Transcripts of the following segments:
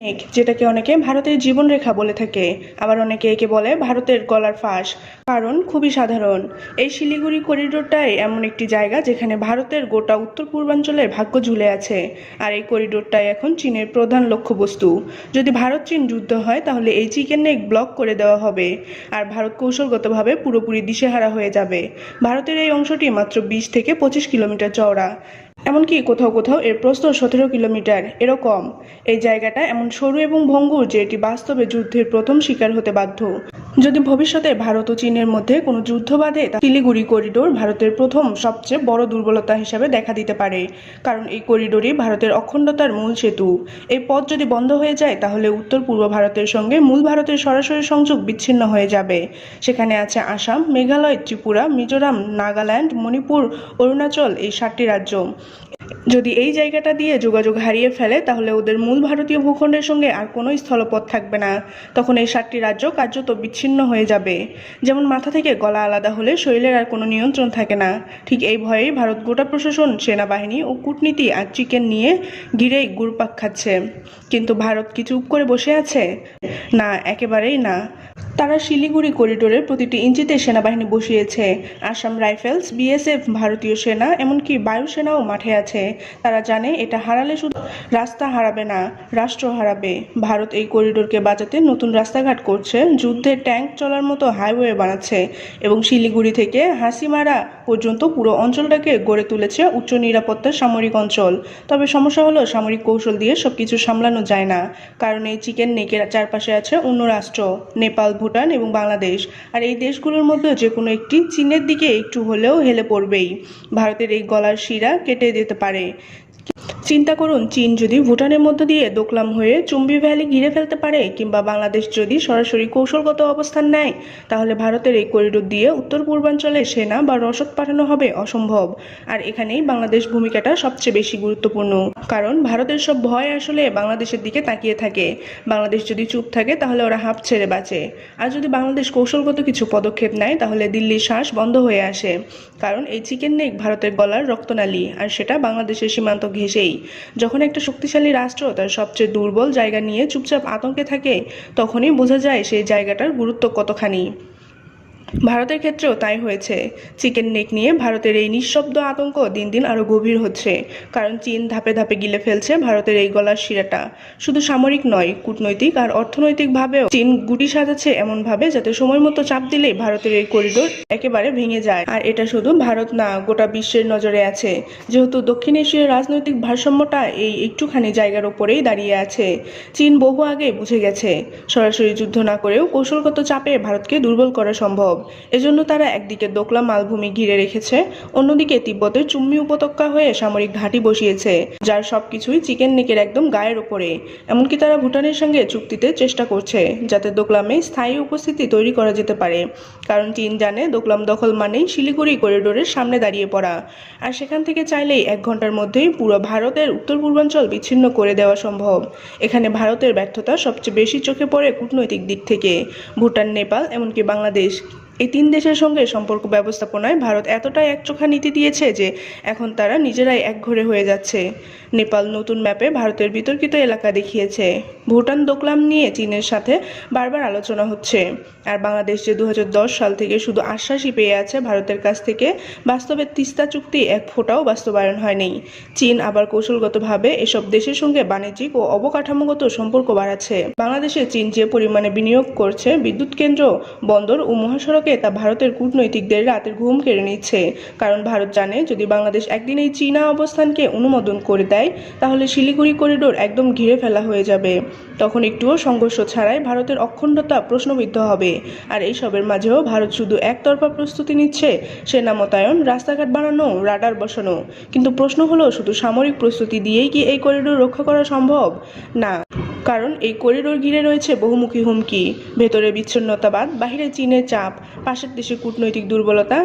নেক, যেটাকে অনেকে ভারতের জীবনরেখা বলে থাকে আবার অনেকে একে বলে ভারতের গলার ফাঁস। কারণ খুবই সাধারণ। এই শিলিগুড়ি করিডোরটাই এমন একটি জায়গা যেখানে ভারতের গোটা উত্তর পূর্বাঞ্চলের ভাগ্য ঝুলে আছে আর এই করিডোরটাই এখন চীনের প্রধান লক্ষ্যবস্তু। যদি ভারত চীন যুদ্ধ হয় তাহলে এই চিকেন নেক ব্লক করে দেওয়া হবে আর ভারত কৌশলগতভাবে পুরোপুরি দিশেহারা হয়ে যাবে। ভারতের এই অংশটি মাত্র বিশ থেকে পঁচিশ কিলোমিটার চওড়া। এমনকি কোথাও কোথাও এর প্রস্থ সতেরো কিলোমিটার এরকম এই জায়গাটা এমন সরু এবং ভঙ্গুর যে এটি বাস্তবে যুদ্ধের প্রথম শিকার হতে বাধ্য। যদি ভবিষ্যতে ভারত ও চীনের মধ্যে কোনো যুদ্ধ বাধে শিলিগুড়ি করিডোর ভারতের প্রথম সবচেয়ে বড় দুর্বলতা হিসাবে দেখা দিতে পারে, কারণ এই করিডোরই ভারতের অখণ্ডতার মূল সেতু। এই পথ যদি বন্ধ হয়ে যায়, তাহলে উত্তর পূর্ব ভারতের সঙ্গে মূল ভারতের সরাসরি সংযোগ বিচ্ছিন্ন হয়ে যাবে। সেখানে আছে আসাম, মেঘালয়, ত্রিপুরা, মিজোরাম, নাগাল্যান্ড, মণিপুর, অরুণাচল এই সাতটি রাজ্য। যদি এই জায়গাটা দিয়ে যোগাযোগ হারিয়ে ফেলে, তাহলে ওদের মূল ভারতীয় ভূখণ্ডের সঙ্গে আর কোনো স্থলপথ থাকবে না। তখন এই সাতটি রাজ্য কার্যত বিচ্ছিন্ন হয়ে যাবে। যেমন মাথা থেকে গলা আলাদা হলে শরীরের আর কোনো নিয়ন্ত্রণ থাকে না। ঠিক এই ভয়েই ভারত গোটা প্রশাসন, সেনাবাহিনী ও কূটনীতি আর চিকেন নিয়ে ঘিরেই গুরপাক খাচ্ছে। কিন্তু ভারত কি চুপ করে বসে আছে? না, একেবারেই না। তারা শিলিগুড়ি করিডোরের প্রতিটি ইঞ্চিতে সেনাবাহিনী বসিয়েছে। আসাম রাইফেলস, বিএসএফ, ভারতীয় সেনা, এমনকি বায়ুসেনাও মাঠে আছে। তারা জানে এটা হারালে শুধু রাস্তা হারাবে না, রাষ্ট্র হারাবে। ভারত এই করিডোরকে বাঁচাতে নতুন রাস্তাঘাট করছে। যুদ্ধে ট্যাঙ্ক চলার মতো হাইওয়ে বানাচ্ছে এবং শিলিগুড়ি থেকে হাসিমারা পর্যন্ত পুরো অঞ্চলটাকে গড়ে তুলেছে উচ্চ নিরাপত্তা সামরিক অঞ্চল। তবে সমস্যা হলো, সামরিক কৌশল দিয়ে সবকিছু সামলানো যায় না। কারণ এই চিকেন নেকের চারপাশে আছে অন্য রাষ্ট্র, নেপাল, ভুটান এবং বাংলাদেশ। আর এই দেশগুলোর মধ্যে যে কোনো একটি চীনের দিকে একটু হলেও হেলে পড়বেই। ভারতের এই গলার শিরা কেটে যেতে পারে। চিন্তা করুন, চীন যদি ভুটানের মধ্য দিয়ে দোকলাম হয়ে চুম্বি ভ্যালি ঘিরে ফেলতে পারে কিংবা বাংলাদেশ যদি সরাসরি কৌশলগত অবস্থান নেয়, তাহলে ভারতের এই করিডোর দিয়ে উত্তর পূর্বাঞ্চলে সেনা বা রসদ পাঠানো হবে অসম্ভব। আর এখানেই বাংলাদেশ ভূমিকাটা সবচেয়ে বেশি গুরুত্বপূর্ণ। কারণ ভারতের সব ভয় আসলে বাংলাদেশের দিকে তাকিয়ে থাকে। বাংলাদেশ যদি চুপ থাকে, তাহলে ওরা হাঁপ ছেড়ে বাঁচে। আর যদি বাংলাদেশ কৌশলগত কিছু পদক্ষেপ নেয়, তাহলে দিল্লির শ্বাস বন্ধ হয়ে আসে। কারণ এই চিকেন নেক ভারতের গলার রক্তনালী, আর সেটা বাংলাদেশের সীমান্ত ঘেঁষেই। যখন একটা শক্তিশালী রাষ্ট্র তার সবচেয়ে দুর্বল জায়গা নিয়ে চুপচাপ আতঙ্কে থাকে, তখনই বোঝা যায় সেই জায়গাটার গুরুত্ব কতখানি। ভারতের ক্ষেত্রেও তাই হয়েছে। চিকেন নেক নিয়ে ভারতের এই নিঃশব্দ আতঙ্ক দিন দিন আরও গভীর হচ্ছে। কারণ চীন ধাপে ধাপে গিলে ফেলছে ভারতের এই গলার শিরাটা। শুধু সামরিক নয়, কূটনৈতিক আর অর্থনৈতিকভাবেও চীন গুটি সাজাচ্ছে এমনভাবে যাতে সময় মতো চাপ দিলেই ভারতের এই করিডোর একেবারে ভেঙে যায়। আর এটা শুধু ভারত না, গোটা বিশ্বের নজরে আছে। যেহেতু দক্ষিণ এশিয়ার রাজনৈতিক ভারসাম্যটা এই একটুখানি জায়গার ওপরেই দাঁড়িয়ে আছে। চীন বহু আগে বুঝে গেছে, সরাসরি যুদ্ধ না করেও কৌশলগত চাপে ভারতকে দুর্বল করা সম্ভব। এজন্য তারা একদিকে দোকলা মালভূমি ঘিরে রেখেছে, অন্যদিকে তিব্বতের চুম্মি উপত্যকা হয়ে সামরিক ঘাঁটি বসিয়েছে, যার সবকিছুই চিকেন নেকের একদম গায়ের ওপরে এমনকি তারা ভুটানের সঙ্গে চুক্তিতে চেষ্টা করছে, যাতে দোকলামে স্থায়ী উপস্থিতি তৈরি করা যেতে পারে। কারণ চীন জানে দোকলাম দখল মানেই শিলিগুড়ি করিডোরের সামনে দাঁড়িয়ে পড়া। আর সেখান থেকে চাইলেই এক ঘণ্টার মধ্যেই পুরো ভারতের উত্তর পূর্বাঞ্চল বিচ্ছিন্ন করে দেওয়া সম্ভব। এখানে ভারতের ব্যর্থতা সবচেয়ে বেশি চোখে পড়ে কূটনৈতিক দিক থেকে। ভুটান, নেপাল, এমনকি বাংলাদেশ। এই তিন দেশের সঙ্গে সম্পর্ক ব্যবস্থাপনায় ভারত এতটাই একচোখা নীতি দিয়েছে যে এখন তারা নিজেরাই একঘরে হয়ে যাচ্ছে। নেপাল নতুন ম্যাপে ভারতের বিতর্কিত এলাকা দেখিয়েছে। ভুটান দোকলাম নিয়ে চীনের সাথে বারবার আলোচনা হচ্ছে। আর বাংলাদেশ যে দুহাজার দশ সাল থেকে শুধু আশ্বাসই পেয়ে আছে ভারতের কাছ থেকে, বাস্তবে তিস্তা চুক্তি এক ফোঁটাও বাস্তবায়ন হয়নি। চীন আবার কৌশলগতভাবে এসব দেশের সঙ্গে বাণিজ্যিক ও অবকাঠামোগত সম্পর্ক বাড়াচ্ছে। বাংলাদেশে চীন যে পরিমাণে বিনিয়োগ করছে, বিদ্যুৎ কেন্দ্র, বন্দর ও মহাসড়কে তা ভারতের কূটনৈতিকদের রাতের ঘুম কেড়ে নিচ্ছে। কারণ ভারত জানে, যদি বাংলাদেশ একদিন এই চীনা অবস্থানকে অনুমোদন করে দেয়, তাহলে শিলিগুড়ি করিডোর একদম ঘিরে ফেলা হয়ে যাবে। তখন একটুও সংঘর্ষ ছাড়াই ভারতের অখণ্ডতা প্রশ্নবিদ্ধ হবে। আর এইসবের মাঝেও ভারত শুধু একতরফা প্রস্তুতি নিচ্ছে সেনা মোতায়েন রাস্তাঘাট বানানো, রাডার বসানো। কিন্তু প্রশ্ন হলো, শুধু সামরিক প্রস্তুতি দিয়েই কি এই করিডোর রক্ষা করা সম্ভব? না। কারণ এই করিডোর ঘিরে রয়েছে বহুমুখী হুমকি। ভেতরে বিচ্ছিন্নতাবাদ, বাহিরে চীনের চাপ, পাশের দেশে কূটনৈতিক দুর্বলতা।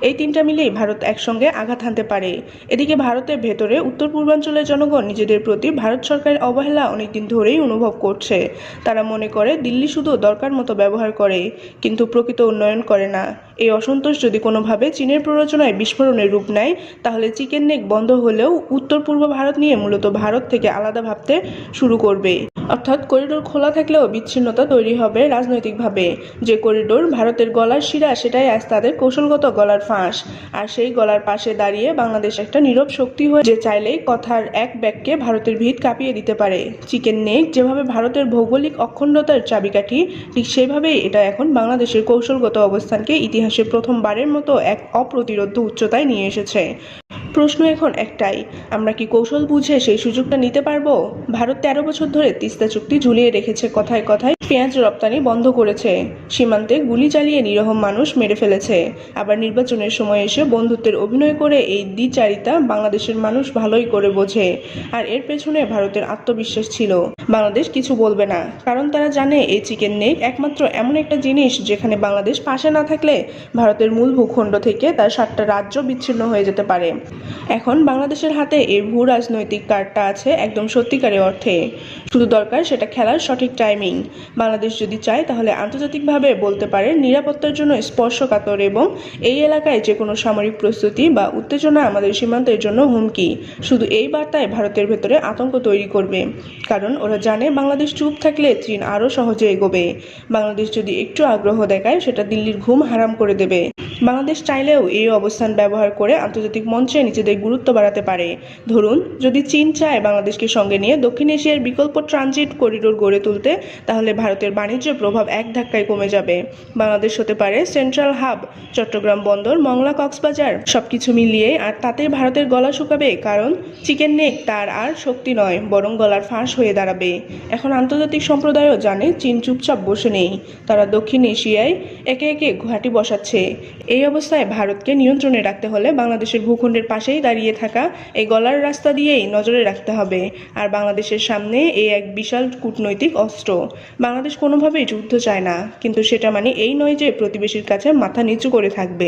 এই তিনটা মিলেই ভারত একসঙ্গে আঘাত হানতে পারে। এদিকে ভারতের ভেতরে উত্তর পূর্বাঞ্চলের জনগণ নিজেদের প্রতি ভারত সরকারের অবহেলা অনেকদিন ধরেই অনুভব করছে। তারা মনে করে, দিল্লি শুধু দরকার মতো ব্যবহার করে, কিন্তু প্রকৃত উন্নয়ন করে না। এই অসন্তোষ যদি কোনোভাবে চীনের প্ররোচনায় বিস্ফোরণের রূপ নেয়, তাহলে চিকেন নেক বন্ধ হলেও উত্তর পূর্ব ভারত নিয়ে মূলত ভারত থেকে আলাদা ভাবতে শুরু করবে। অর্থাৎ করিডোর খোলা থাকলেও বিচ্ছিন্নতা তৈরি হবে রাজনৈতিকভাবে। যে করিডোর ভারতের গলার শিরা, সেটাই আজ তাদের কৌশলগত গলার ফাঁস। আর সেই গলার পাশে দাঁড়িয়ে বাংলাদেশ একটা নীরব শক্তি হয়ে যে চাইলেই কথার এক ব্যাগকে ভারতের ভিত কাঁপিয়ে দিতে পারে। চিকেন নেক যেভাবে ভারতের ভৌগোলিক অখণ্ডতার চাবিকাঠি, ঠিক সেভাবেই এটা এখন বাংলাদেশের কৌশলগত অবস্থানকে ইতিহাসে প্রথমবারের মতো এক অপ্রতিরোধ্য উচ্চতায় নিয়ে এসেছে। প্রশ্ন এখন একটাই, আমরা কি কৌশল বুঝে সেই সুযোগটা নিতে পারব? ভারত তেরো বছর ধরে তিস্তা চুক্তি ঝুলিয়ে রেখেছে কথায় কথায়, পেঁয়াজ রপ্তানি বন্ধ করেছে। সীমান্তে গুলি চালিয়ে নিরহ মানুষ মেরে ফেলেছে। আবার নির্বাচনের সময় এসে বন্ধুত্বের অভিনয় করে এই দ্বিচারিতা বাংলাদেশের মানুষ ভালোই করে বোঝে। আর এর পেছনে ভারতের আত্মবিশ্বাস ছিল। বাংলাদেশ কিছু বলবে না, কারণ তারা জানে এই চিকেন নেক একমাত্র এমন একটা জিনিস যেখানে বাংলাদেশ পাশে না থাকলে ভারতের মূল ভূখণ্ড থেকে তার সাতটা রাজ্য বিচ্ছিন্ন হয়ে যেতে পারে। এখন বাংলাদেশের হাতে এই ভূ রাজনৈতিক কার্ডটা আছে একদম সত্যিকারের অর্থে। শুধু দরকার সেটা খেলার সঠিক টাইমিং বাংলাদেশ যদি চায় তাহলে আন্তর্জাতিকভাবে বলতে পারে নিরাপত্তার জন্য স্পর্শকাতর এবং এই এলাকায় যে কোনো সামরিক প্রস্তুতি বা উত্তেজনা আমাদের সীমান্তের জন্য হুমকি। শুধু এই বার্তায় ভারতের ভেতরে আতঙ্ক তৈরি করবে। কারণ ওরা জানে বাংলাদেশ চুপ থাকলে চীন আরও সহজে এগোবে। বাংলাদেশ যদি একটু আগ্রহ দেখায় সেটা দিল্লির ঘুম হারাম করে দেবে। বাংলাদেশ চাইলেও এই অবস্থান ব্যবহার করে আন্তর্জাতিক মঞ্চে নিজেদের গুরুত্ব বাড়াতে পারে। ধরুন, যদি চীন চায় বাংলাদেশকে সঙ্গে নিয়ে দক্ষিণ এশিয়ার বিকল্প ট্রানজিট করিডোর গড়ে তুলতে, তাহলে ভারতের বাণিজ্য প্রভাব এক ধাক্কায় কমে যাবে। বাংলাদেশ হতে পারে সেন্ট্রাল হাব, চট্টগ্রাম বন্দর, মংলা কক্সবাজার, সবকিছু মিলিয়ে, আর তাতে ভারতের গলা শুকাবে, কারণ চিকেন নেক তার আর শক্তি নয়, বরং গলার ফাঁস হয়ে দাঁড়াবে। এখন আন্তর্জাতিক সম্প্রদায়ও জানে চীন চুপচাপ বসে নেই। তারা দক্ষিণ এশিয়ায় একে একে ঘাঁটি বসাচ্ছে। এই অবস্থায় ভারতকে নিয়ন্ত্রণে রাখতে হলে বাংলাদেশের ভূখণ্ডের পাশেই দাঁড়িয়ে থাকা এই গলার রাস্তা দিয়েই নজরে রাখতে হবে। আর বাংলাদেশের সামনে এই এক বিশাল কূটনৈতিক অস্ত্র। বাংলাদেশ কোনোভাবেই যুদ্ধ চায় না, কিন্তু সেটা মানে এই নয় যে প্রতিবেশীর কাছে মাথা নিচু করে থাকবে।